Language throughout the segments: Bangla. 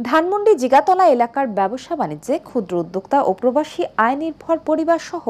ধানমন্ডি জিগাতলা এলাকার ব্যবসা বাণিজ্যে ক্ষুদ্র উদ্যোক্তা ও প্রবাসী আয় নির্ভর পরিবার সহ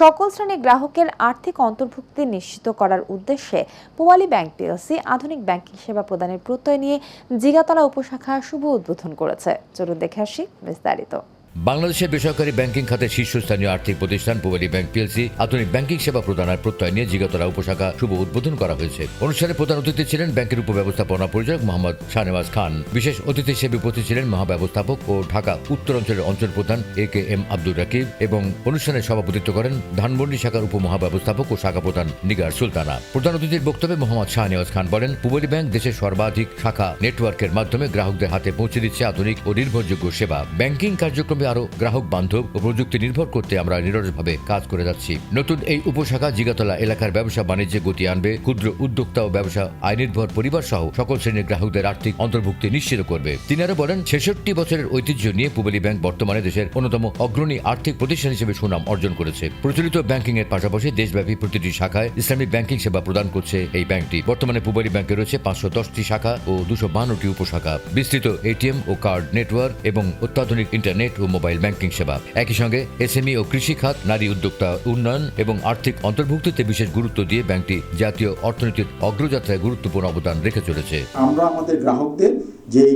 সকল শ্রেণির গ্রাহকের আর্থিক অন্তর্ভুক্তি নিশ্চিত করার উদ্দেশ্যে পোয়ালি ব্যাংক পিএলসি আধুনিক ব্যাংকিং সেবা প্রদানের প্রত্যয় নিয়ে জিগাতলা উপশাখা শুভ উদ্বোধন করেছে। চলুন দেখে আসি বিস্তারিত। বাংলাদেশের বেসরকারি ব্যাংকিং খাতের শীর্ষস্থানীয় আর্থিক প্রতিষ্ঠান, পুবালী ব্যাংক পিএলসি, আধুনিক ব্যাংকিং সেবা প্রদানের প্রত্যয় নিয়ে জিগাতলা উপশাখা শুভ উদ্বোধন করা হয়েছে। অনুষ্ঠানে প্রধান অতিথি ছিলেন ব্যাংকের উপব্যবস্থাপনা পরিচালক মোহাম্মদ শাহনেওয়াজ খান। বিশেষ অতিথি হিসেবে উপস্থিত ছিলেন মহাব্যবস্থাপক ও ঢাকা উত্তর অঞ্চলের অঞ্চল প্রধান A K M Abdur Rakib এবং অনুষ্ঠানে সভাপতিত্ব করেন ধানমন্ডি শাখার উপমহাব্যবস্থাপক ও শাখা প্রধান নিগার সুলতানা। প্রধান অতিথির বক্তব্যে মোহাম্মদ শাহনেওয়াজ খান বলেন, পুবালী ব্যাংক দেশের সর্বাধিক শাখা নেটওয়ার্কের মাধ্যমে গ্রাহকদের হাতে পৌঁছে দিচ্ছে আধুনিক ও নির্ভরযোগ্য সেবা। ব্যাংকিং কার্যক্রমে আরও গ্রাহক, বান্ধব ও প্রযুক্তি নির্ভর করতে আমরা নিরলসভাবে কাজ করে যাচ্ছি। নতুন এই উপশাখা জিগাতলা এলাকার ব্যবসা বাণিজ্যে গতি আনবে। ক্ষুদ্র উদ্যোক্তা ও ব্যবসা আয় নির্ভর পরিবার সহ সকল শ্রেণির গ্রাহকদের আর্থিক অন্তর্ভুক্তি নিশ্চিত করবে। তিনি আরও বলেন, ছেষট্টি বছরের ঐতিহ্য নিয়ে পুবালী ব্যাংক বর্তমানে দেশের অন্যতম অগ্রণী আর্থিক প্রতিষ্ঠান হিসেবে সুনাম অর্জন করেছে। প্রচলিত ব্যাংকিং এর পাশাপাশি দেশব্যাপী প্রতিটি শাখায় ইসলামিক ব্যাংকিং সেবা প্রদান করছে এই ব্যাংকটি। বর্তমানে পুবালী ব্যাংকে রয়েছে পাঁচশো দশটি শাখা ও দুশো বান্নটি উপশাখা। বিস্তৃত এটিএম ও কার্ড নেটওয়ার্ক এবং অত্যাধুনিক ইন্টারনেট ও মোবাইল ব্যাংকিং সেবা। একই সঙ্গে এসএমই ও কৃষি খাত, নারী উদ্যোক্তা উন্নয়ন এবং আর্থিক অন্তর্ভুক্তিতে বিশেষ গুরুত্ব দিয়ে ব্যাংকটি জাতীয় অর্থনীতির অগ্রযাত্রায় গুরুত্বপূর্ণ অবদান রেখে চলেছে। আমরা আমাদের গ্রাহকদের যেই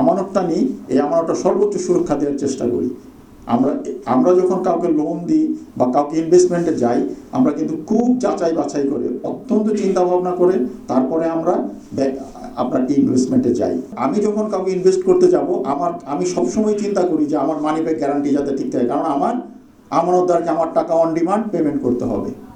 আমানতটা নিই, এই আমানতটা সর্বোচ্চ সুরক্ষা দেওয়ার চেষ্টা করি। আমরা আমরা যখন কাউকে লোন দিই বা কাউকে ইনভেস্টমেন্টে যাই, আমরা কিন্তু খুব যাচাই বাছাই করে, অত্যন্ত চিন্তা ভাবনা করে, তারপরে আমরা আপনার ইনভেস্টমেন্টে যাই। আমি যখন কাউকে ইনভেস্ট করতে যাব, আমার, আমি সবসময় চিন্তা করি যে আমার মানি ব্যাগ গ্যারান্টি যাতে ঠিক থাকে। কারণ আমার আমার আমানতদারকে আমার টাকা অন ডিমান্ড পেমেন্ট করতে হবে।